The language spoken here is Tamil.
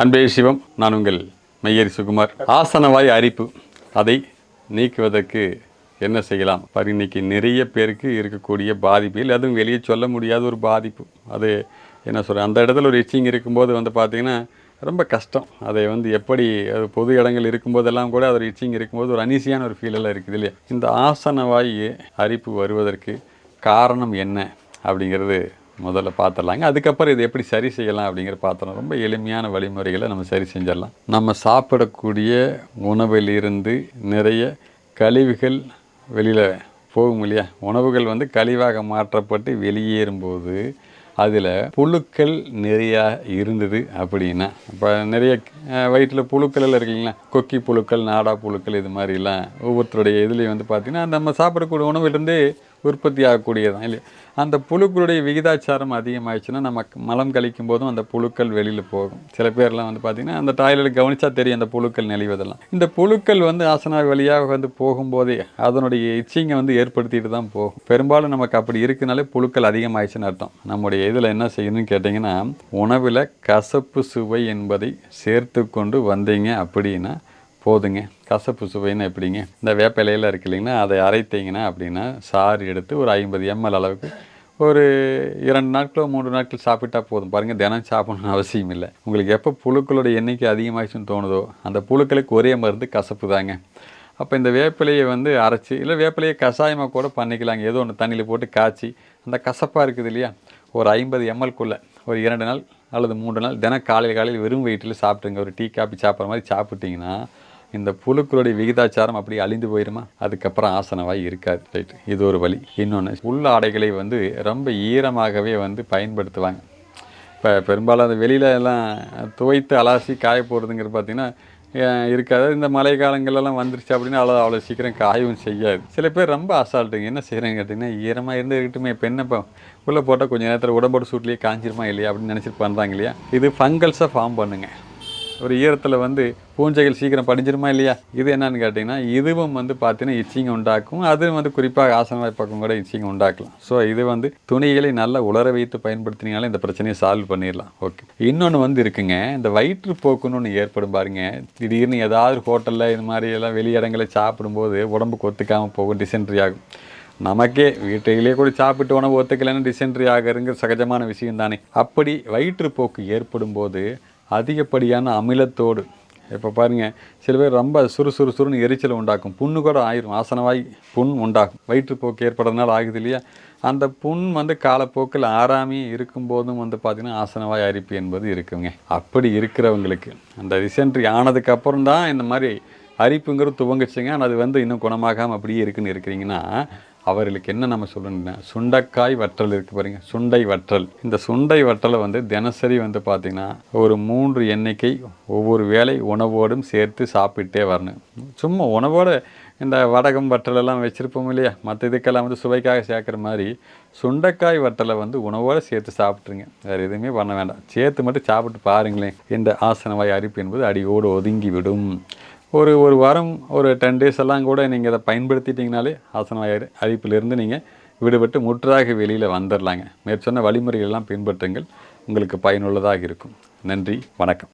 அன்பே சிவம் நான் உங்கள் மையரி சுகுமார் ஆசனவாய் அரிப்பு அதை நீக்குவதற்கு என்ன செய்யலாம்? பாரு இன்னைக்கு நிறைய பேருக்கு இருக்கக்கூடிய பாதிப்பில் அதுவும் வெளியே சொல்ல முடியாத ஒரு பாதிப்பு. அது என்ன சொல்கிறேன் அந்த இடத்துல ஒரு இச்சிங் இருக்கும்போது வந்து பார்த்திங்கன்னா ரொம்ப கஷ்டம். அதை வந்து எப்படி அது பொது இடங்கள் இருக்கும்போதெல்லாம் கூட அது இச்சிங் இருக்கும்போது ஒரு அனீசியான ஒரு ஃபீலெல்லாம் இருக்குது இல்லையா? இந்த ஆசனவாய் அரிப்பு வருவதற்கு காரணம் என்ன அப்படிங்கிறது முதல்ல பார்த்துடலாங்க. அதுக்கப்புறம் இது எப்படி சரி செய்யலாம் அப்படிங்கிற பார்த்தோம் ரொம்ப எளிமையான வழிமுறைகளை நம்ம சரி செஞ்சிடலாம். நம்ம சாப்பிடக்கூடிய உணவிலிருந்து நிறைய கழிவுகள் வெளியில் போகும் இல்லையா? உணவுகள் வந்து கழிவாக மாற்றப்பட்டு வெளியேறும்போது அதில் புழுக்கள் நிறையா இருந்தது அப்படின்னா இப்போ நிறைய வயிற்றில் புழுக்கள் எல்லாம் இருக்குங்களா கொக்கி புழுக்கள் நாடா புழுக்கள் இது மாதிரிலாம் ஒவ்வொருத்தருடைய இதுலேயும் வந்து பார்த்திங்கன்னா நம்ம சாப்பிடக்கூடிய உணவுலேருந்து உற்பத்தி ஆகக்கூடியதான் இல்லையா? அந்த புழுக்களுடைய விகிதாச்சாரம் அதிகமாகிடுச்சுன்னா நம்ம மலம் கழிக்கும் போதும் அந்த புழுக்கள் வெளியில் போகும். சில பேர்லாம் வந்து பார்த்திங்கன்னா அந்த டாய்லெட் கவனித்தா தெரியும் அந்த புழுக்கள் நெளிவதெல்லாம். இந்த புழுக்கள் வந்து ஆசனா வழியாக வந்து போகும்போதே அதனுடைய இச்சிங்கை வந்து ஏற்படுத்திட்டு தான் போகும். பெரும்பாலும் நமக்கு அப்படி இருக்குனாலே புழுக்கள் அதிகமாகிடுச்சுன்னு அர்த்தம். நம்முடைய இதில் என்ன செய்யணும்னு கேட்டிங்கன்னா உணவில் கசப்பு சுவை என்பதை சேர்த்து கொண்டு வந்தீங்க அப்படின்னா போதுங்க. கசப்பு சுவைன்னு எப்படிங்க? இந்த வேப்ப இலையில் இருக்கு இல்லைங்கன்னா அதை அரைத்தீங்கன்னா அப்படின்னா சாறு எடுத்து ஒரு ஐம்பது எம்எல் அளவுக்கு ஒரு இரண்டு நாட்களோ மூன்று நாட்கள் சாப்பிட்டா போதும். பாருங்கள் தினம் சாப்பிடணும்னு அவசியம் இல்லை. உங்களுக்கு எப்போ புழுக்களோட எண்ணிக்கை அதிகமாகிடுச்சுன்னு தோணுதோ அந்த புழுக்களுக்கு ஒரே மருந்து கசப்பு தாங்க. அப்போ இந்த வேப்பிலையை வந்து அரைச்சி இல்லை வேப்பிலையை கஷாயமாக கூட பண்ணிக்கலாங்க. ஏதோ ஒன்று தண்ணியில் போட்டு காய்ச்சி அந்த கசப்பாக இருக்குது இல்லையா ஒரு ஐம்பது எம்எல்குள்ளே ஒரு இரண்டு நாள் அல்லது மூன்று நாள் தினம் காலையில் காலையில் வெறும் வயிற்றில் சாப்பிட்டுங்க ஒரு டீ காப்பி சாப்பிட்ற மாதிரி சாப்பிட்டிங்கன்னா இந்த புழுக்களுடைய விகிதாச்சாரம் அப்படி அழிந்து போயிருமா? அதுக்கப்புறம் ஆசனவாய் இருக்காது ரைட் இது ஒரு வழி. இன்னொன்று உள்ள ஆடைகளை வந்து ரொம்ப ஈரமாகவே வந்து பயன்படுத்துவாங்க. இப்போ பெரும்பாலும் அந்த வெளியில எல்லாம் துவைத்து அலாசி காய போகிறதுங்கிறது பார்த்திங்கன்னா இருக்காது. இந்த மழை காலங்கள்லாம் வந்துருச்சு அப்படின்னா அவ்வளோ அவ்வளோ சீக்கிரம் காயவும் செய்யாது. சில பேர் ரொம்ப அசால்ட்டுங்க. என்ன செய்கிறாங்க கேட்டிங்கன்னா ஈரமாக இருந்து இருக்கட்டுமே பெண்ணை இப்போ உள்ளே போட்டால் கொஞ்சம் நேரத்தில் உடம்போட சூட்லேயே காஞ்சிருமா இல்லையா அப்படின்னு நினச்சிட்டு பண்ணுறாங்க இல்லையா? இது ஃபங்கல்ஸை ஃபார்ம் பண்ணுங்கள் ஒரு ஈரத்தில் வந்து பூஞ்சைகள் சீக்கிரம் படிஞ்சிருமா இல்லையா? இது என்னன்னு கேட்டிங்கன்னா இதுவும் வந்து பார்த்தீங்கன்னா இச்சிங்க உண்டாக்கும். அதுவும் வந்து குறிப்பாக ஆசனவாய் பக்கம் கூட இச்சிங்க உண்டாக்கலாம். ஸோ இது வந்து துணிகளை நல்லா உலர வைத்து பயன்படுத்தினீங்களே இந்த பிரச்சனையை சால்வ் பண்ணிடலாம். ஓகே இன்னொன்று வந்து இருக்குங்க இந்த வயிற்றுப்போக்குன்னு ஒன்று ஏற்படும் பாருங்க. திடீர்னு ஏதாவது ஹோட்டலில் இது மாதிரி எல்லாம் வெளி இடங்களை சாப்பிடும்போது உடம்புக்கு ஒத்துக்காமல் போகும் டிசென்ட்ரி ஆகும். நமக்கே வீட்டிலேயே கூட சாப்பிட்டு உணவு ஒத்துக்கலைன்னு டிசென்ட்ரி ஆகிறங்கிற சகஜமான விஷயம் தானே அப்படி வயிற்றுப்போக்கு ஏற்படும் போது அதிகப்படியான அமிலத்தோடு. இப்போ பாருங்கள் சில பேர் ரொம்ப சுறுசுறுசுறுன்னு சுறுன்னு எரிச்சல் உண்டாக்கும். புண்ணு கூட ஆயிரும் ஆசனவாய் புண் உண்டாகும். வயிற்றுப்போக்கு ஏற்படுறதுனால ஆகுது இல்லையா? அந்த புண் வந்து காலப்போக்கில் ஆறாமையே இருக்கும்போதும் வந்து பார்த்திங்கன்னா ஆசனவாய் அரிப்பு என்பது இருக்குங்க. அப்படி இருக்கிறவங்களுக்கு அந்த ரிசென்ட்ரி ஆனதுக்கப்புறம் தான் இந்த மாதிரி அரிப்புங்கிறது துவங்குச்சுங்க. ஆனால் அது வந்து இன்னும் குணமாகாமல் அப்படியே இருக்குன்னு இருக்கிறீங்கன்னா அவர்களுக்கு என்ன நம்ம சொல்லணும்னா சுண்டைக்காய் வற்றல் இருக்குது பாருங்க சுண்டை வற்றல். இந்த சுண்டை வற்றலை வந்து தினசரி வந்து பார்த்திங்கன்னா ஒரு மூன்று எண்ணிக்கை ஒவ்வொரு வேளை உணவோடும் சேர்த்து சாப்பிட்டே வரணும். சும்மா உணவோடு இந்த வடகம் வற்றலெல்லாம் வச்சுருப்போம் இல்லையா? மற்ற இதுக்கெல்லாம் வந்து சுவைக்காக சேர்க்குற மாதிரி சுண்டைக்காய் வற்றலை வந்து உணவோடு சேர்த்து சாப்பிட்ருங்க வேறு எதுவுமே பண்ண வேண்டாம். சேர்த்து மட்டும் சாப்பிட்டு பாருங்களேன். இந்த ஆசனவாய் அரிப்பு என்பது அடியோடு ஒதுங்கி விடும். ஒரு ஒரு வாரம் ஒரு டென் டேஸ் எல்லாம் கூட நீங்கள் இதை பயன்படுத்திட்டிங்கனாலே ஆசனவாய் அரி- அரிப்பிலிருந்து நீங்கள் விடுபட்டு முற்றாக வெளியில் வந்துடலாங்க மேற்சொன்ன வழிமுறைகள் எல்லாம் பின்பற்றுங்கள். உங்களுக்கு பயனுள்ளதாக இருக்கும். நன்றி வணக்கம்.